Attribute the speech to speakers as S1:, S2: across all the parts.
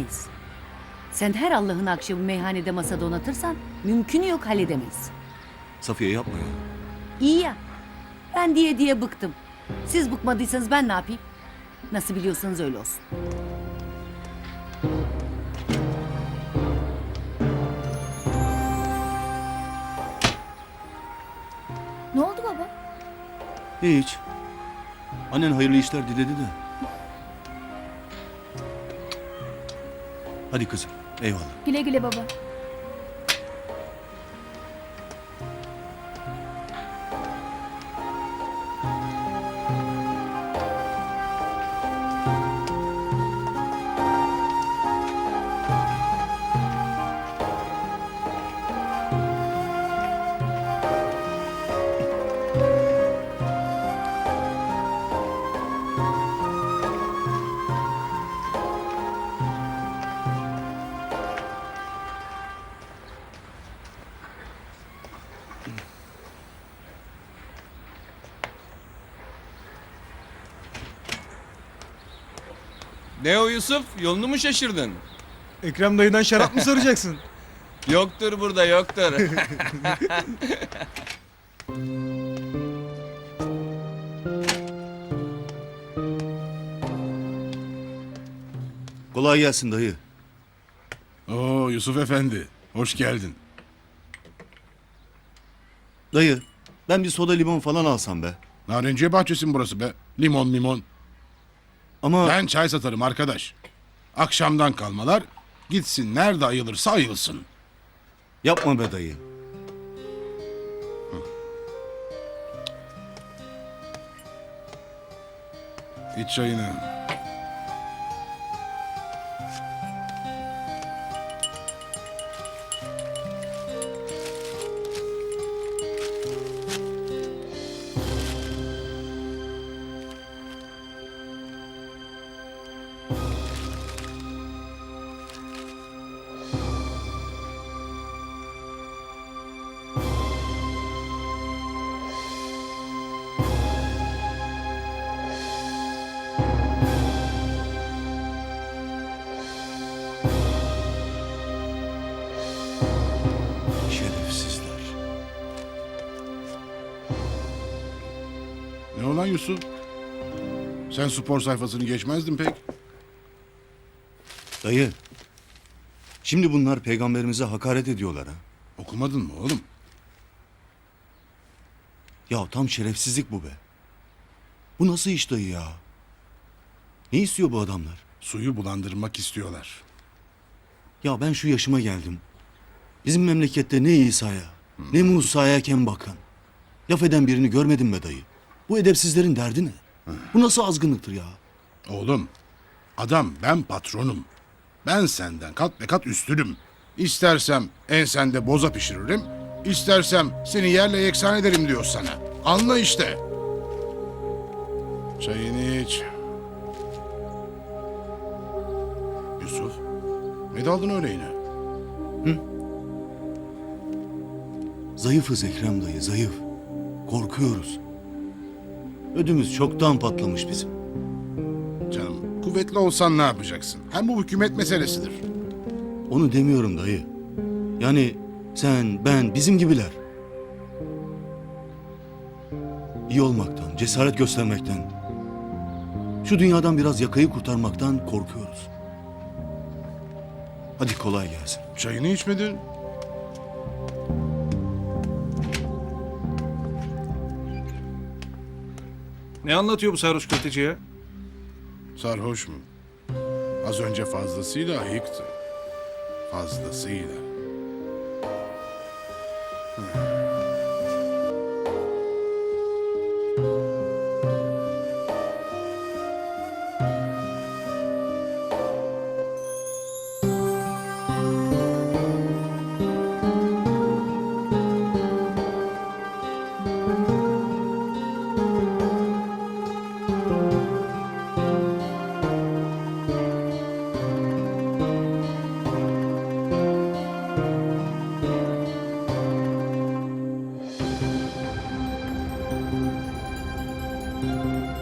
S1: halledemeyiz. Sen her Allah'ın akşamı meyhanede masa donatırsan mümkünü yok halledemeyiz.
S2: Safiye yapma ya.
S1: İyi ya. Ben diye diye bıktım. Siz bıkmadıysanız ben ne yapayım? Nasıl biliyorsanız öyle olsun.
S3: Ne oldu baba?
S2: Hiç. Annen hayırlı işler diledi de. Hadi kızım. Eyvallah.
S3: Güle güle baba.
S4: Ne o Yusuf? Yolunu mu şaşırdın?
S5: Ekrem dayıdan şarap mı soracaksın?
S4: Yoktur burada yoktur.
S2: Kolay gelsin dayı.
S6: Oo Yusuf Efendi, hoş geldin.
S2: Dayı, ben bir soda limon falan alsam be.
S6: Narenciye bahçesi mi burası be? Limon limon.
S2: Ama
S6: Ben çay satarım arkadaş. Akşamdan kalmalar, gitsin nerede ayılırsa ayılsın.
S2: yapma be dayı.
S6: İç çayını. Yusuf? Sen spor sayfasını geçmezdin pek.
S2: Dayı, şimdi bunlar peygamberimize hakaret ediyorlar ha.
S6: Okumadın mı oğlum?
S2: Ya tam şerefsizlik bu be. Bu nasıl iş dayı ya? Ne istiyor bu adamlar?
S6: Suyu bulandırmak istiyorlar.
S2: Ya ben şu yaşıma geldim. Bizim memlekette ne İsa'ya, ne Musa'ya ken bakan. Laf eden birini görmedim be dayı. Bu edepsizlerin derdi ne? Bu nasıl azgınlıktır ya?
S6: Oğlum, adam ben patronum. Ben senden kat be kat üstünüm. İstersem ensende boza pişiririm, istersem seni yerle yeksan ederim diyor sana. Anla işte. Çayını iç. Yusuf, ne daldın öyle yine?
S2: Zayıfız Ekrem dayı, zayıf. Korkuyoruz. Ödümüz çoktan patlamış bizim.
S6: Canım, kuvvetli olsan ne yapacaksın? Hem bu hükümet meselesidir.
S2: Onu demiyorum dayı. Yani sen, ben, bizim gibiler. İyi olmaktan, cesaret göstermekten, şu dünyadan biraz yakayı kurtarmaktan korkuyoruz. Hadi kolay gelsin.
S6: Çayını içmedin.
S5: Ne anlatıyor bu sarhoş köteci ya?
S6: Sarhoş mu? Az önce fazlasıyla ayıktı. Fazlasıyla. Thank you.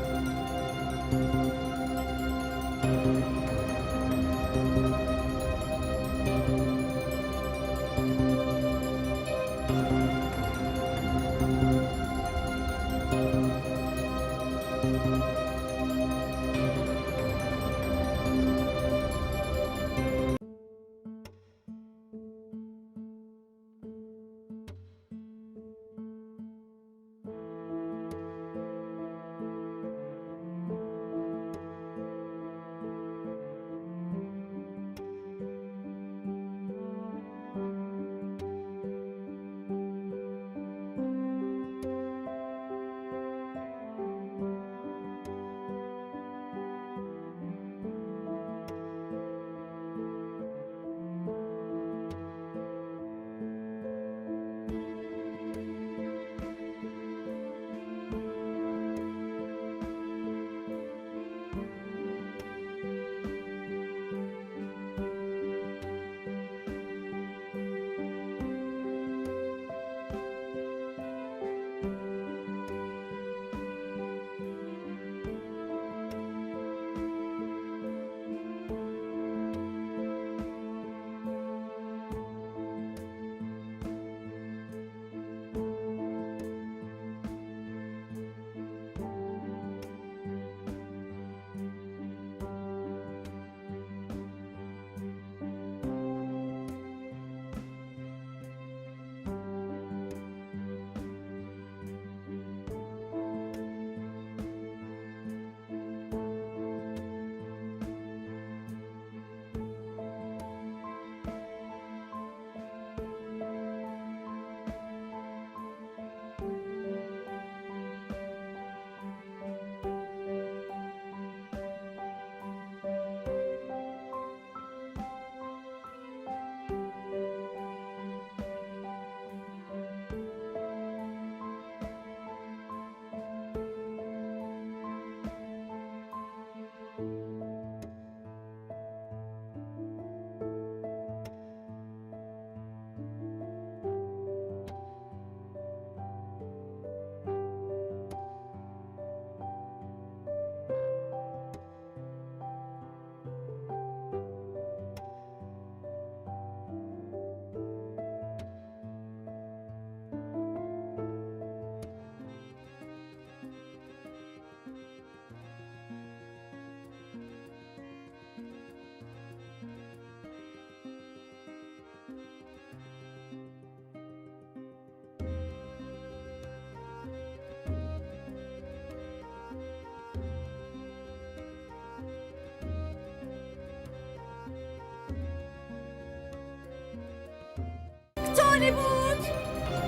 S1: Tony Wood!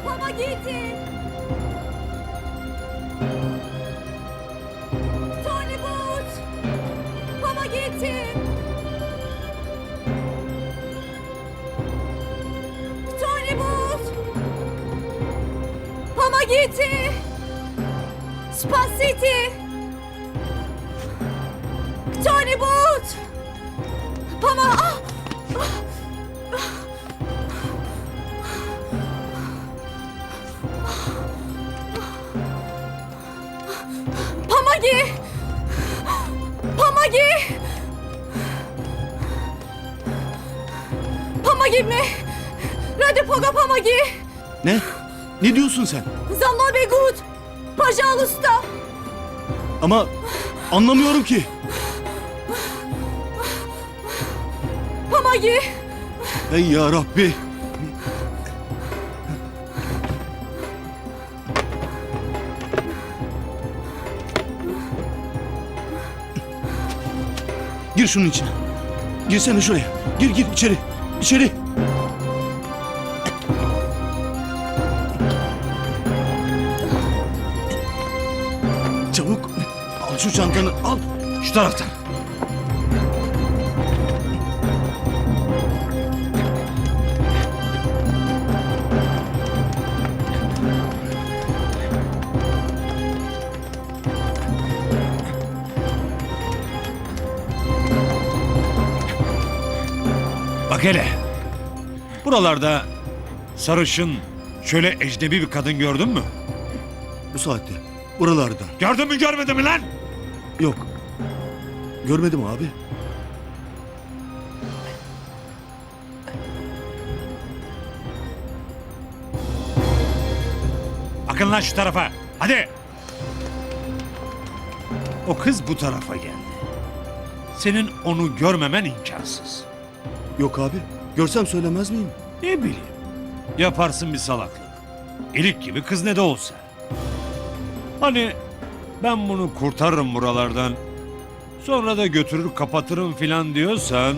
S1: Pamagiti! Tony Wood! Pamagiti! Tony Wood! Pamagiti! Spasiti! Tony Wood! Pama... Ah! Pamagi! Pamagi! Pamagi mi? Radipoga Pamagi!
S2: Ne? Ne diyorsun sen?
S1: Zanobe Gut! Paja Usta!
S2: Ama anlamıyorum ki.
S1: Pamagi!
S2: Ey ya Rabbi! Gir şunun içine. Girsene şuraya. Gir gir içeri. İçeri. Çabuk. Al şu çantanı al. Şu taraftan.
S7: Bak hele. Buralarda sarışın şöyle ecnebi bir kadın gördün mü?
S2: Bu saatte. Buralarda.
S7: Gördün mü görmedin mi lan?
S2: Yok. Görmedim abi.
S7: Bakın lan şu tarafa. Hadi. O kız bu tarafa geldi. Senin onu görmemen imkansız.
S2: Yok abi. Görsem söylemez miyim?
S7: Ne bileyim. Yaparsın bir salaklık. İlik gibi kız ne de olsa. Hani ben bunu kurtarırım buralardan. Sonra da götürür kapatırım filan diyorsan...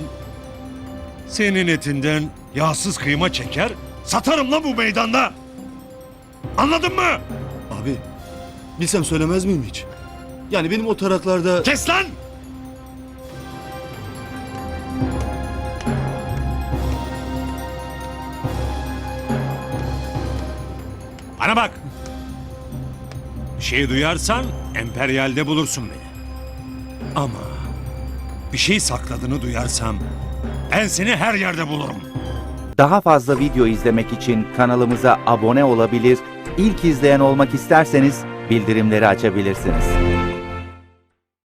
S7: Senin etinden yağsız kıyma çeker, satarım lan bu meydanda. Anladın mı?
S2: Abi. Bilsem söylemez miyim hiç? Yani benim o taraklarda...
S7: Kes lan! Bana bak. Bir şey duyarsan emperyalde bulursun beni. Ama bir şey sakladığını duyarsam ben seni her yerde bulurum.
S8: Daha fazla video izlemek için kanalımıza abone olabilir, ilk izleyen olmak isterseniz bildirimleri açabilirsiniz.